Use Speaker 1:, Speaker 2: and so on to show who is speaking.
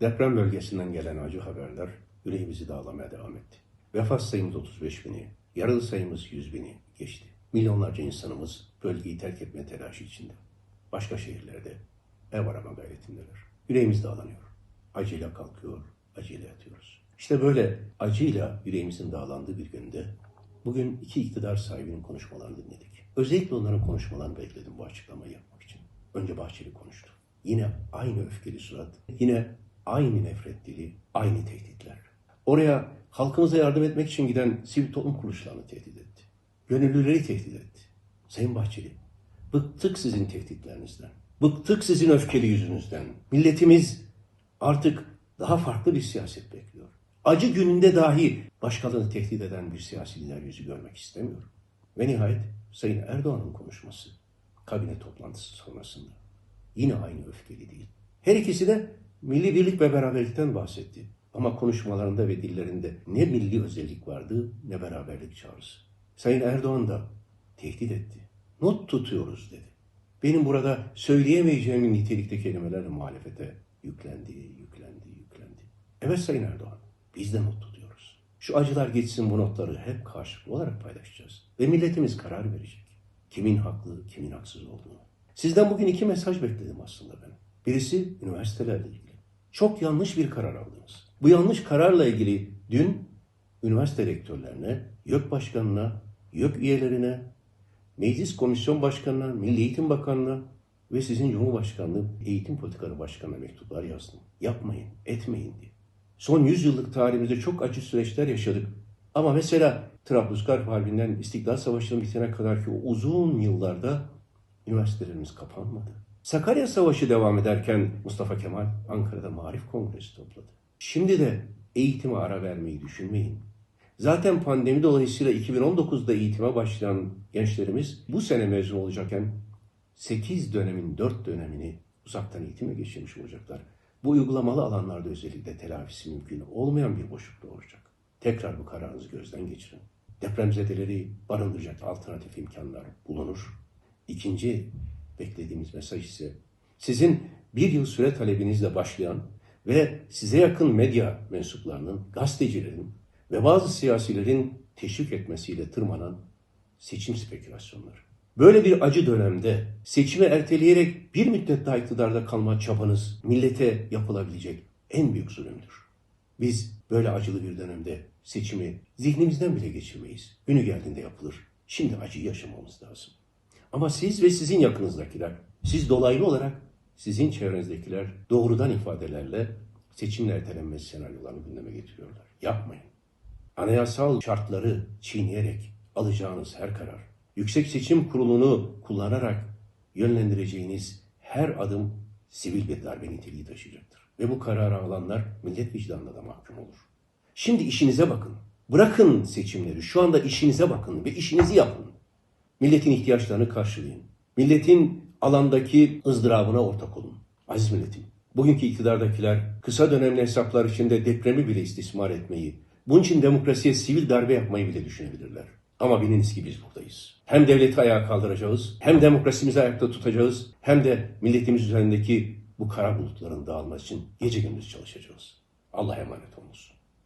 Speaker 1: Deprem bölgesinden gelen acı haberler yüreğimizi dağlamaya devam etti. Vefat sayımız 35 bini, yaralı sayımız 100 bini geçti. Milyonlarca insanımız bölgeyi terk etme telaşı içinde. Başka şehirlerde ev arama gayretindeler. Yüreğimiz dağlanıyor. Acıyla kalkıyor, acıyla yatıyoruz. İşte böyle acıyla yüreğimizin dağlandığı bir günde bugün iki iktidar sahibinin konuşmalarını dinledik. Özellikle onların konuşmalarını bekledim bu açıklamayı yapmak için. Önce Bahçeli konuştu. Yine aynı öfkeli surat, yine aynı nefret dili, aynı tehditler. Oraya halkımıza yardım etmek için giden sivil toplum kuruluşlarını tehdit etti. Gönüllüleri tehdit etti. Sayın Bahçeli, bıktık sizin tehditlerinizden. Bıktık sizin öfkeli yüzünüzden. Milletimiz artık daha farklı bir siyaset bekliyor. Acı gününde dahi başkalarını tehdit eden bir siyasi lider yüzü görmek istemiyor. Ve nihayet Sayın Erdoğan'ın konuşması kabine toplantısı sonrasında yine aynı öfkeli değil. Her ikisi de milli birlik ve beraberlikten bahsetti. Ama konuşmalarında ve dillerinde ne milli özellik vardı ne beraberlik çağrısı. Sayın Erdoğan da tehdit etti. Not tutuyoruz dedi. Benim burada söyleyemeyeceğim nitelikte kelimelerle muhalefete yüklendi, yüklendi, yüklendi. Evet Sayın Erdoğan, biz de not tutuyoruz. Şu acılar geçsin bu notları hep karşılıklı olarak paylaşacağız. Ve milletimiz karar verecek. Kimin haklı, kimin haksız olduğunu. Sizden bugün iki mesaj bekledim aslında ben. Birisi üniversitelerle ilgili. Çok yanlış bir karar aldınız. Bu yanlış kararla ilgili dün üniversite rektörlerine, YÖK başkanına, YÖK üyelerine, Meclis Komisyon Başkanı'na, Milli Eğitim Bakanı'na ve sizin Cumhurbaşkanlığı Eğitim Politikaları Başkanı'na mektuplar yazdım. Yapmayın, etmeyin diye. Son 100 yıllık tarihimizde çok acı süreçler yaşadık. Ama mesela Trablusgarp Harbi'nden İstiklal Savaşı'nın bitene kadar ki o uzun yıllarda üniversitelerimiz kapanmadı. Sakarya Savaşı devam ederken Mustafa Kemal Ankara'da Marif Kongresi topladı. Şimdi de eğitime ara vermeyi düşünmeyin. Zaten pandemi dolayısıyla 2019'da eğitime başlayan gençlerimiz bu sene mezun olacakken 8 dönemin 4 dönemini uzaktan eğitime geçirmiş olacaklar. Bu uygulamalı alanlarda özellikle telafisi mümkün olmayan bir boşluk doğuracak. Tekrar bu kararınızı gözden geçirin. Depremzedeleri barındıracak alternatif imkanlar bulunur. İkinci beklediğimiz mesaj ise sizin bir yıl süre talebinizle başlayan ve size yakın medya mensuplarının, gazetecilerin ve bazı siyasilerin teşvik etmesiyle tırmanan seçim spekülasyonları. Böyle bir acı dönemde seçimi erteleyerek bir müddet daha iktidarda kalma çabanız millete yapılabilecek en büyük zulümdür. Biz böyle acılı bir dönemde seçimi zihnimizden bile geçirmeyiz. Günü geldiğinde yapılır. Şimdi acıyı yaşamamız lazım. Ama siz ve sizin yakınızdakiler, siz dolaylı olarak sizin çevrenizdekiler doğrudan ifadelerle seçimin ertelenmesi senaryolarını gündeme getiriyorlar. Yapmayın. Anayasal şartları çiğneyerek alacağınız her karar, Yüksek Seçim Kurulu'nu kullanarak yönlendireceğiniz her adım sivil bir darbe niteliği taşıyacaktır. Ve bu kararı alanlar millet vicdanına da mahkum olur. Şimdi işinize bakın. Bırakın seçimleri. Şu anda işinize bakın ve işinizi yapın. Milletin ihtiyaçlarını karşılayın. Milletin alandaki ızdırabına ortak olun. Aziz milletim, bugünkü iktidardakiler kısa dönemli hesaplar içinde depremi bile istismar etmeyi, bunun için demokrasiye sivil darbe yapmayı bile düşünebilirler. Ama biliniz ki biz buradayız. Hem devleti ayağa kaldıracağız, hem demokrasimizi ayakta tutacağız, hem de milletimiz üzerindeki bu kara bulutların dağılması için gece gündüz çalışacağız. Allah'a emanet olunuz.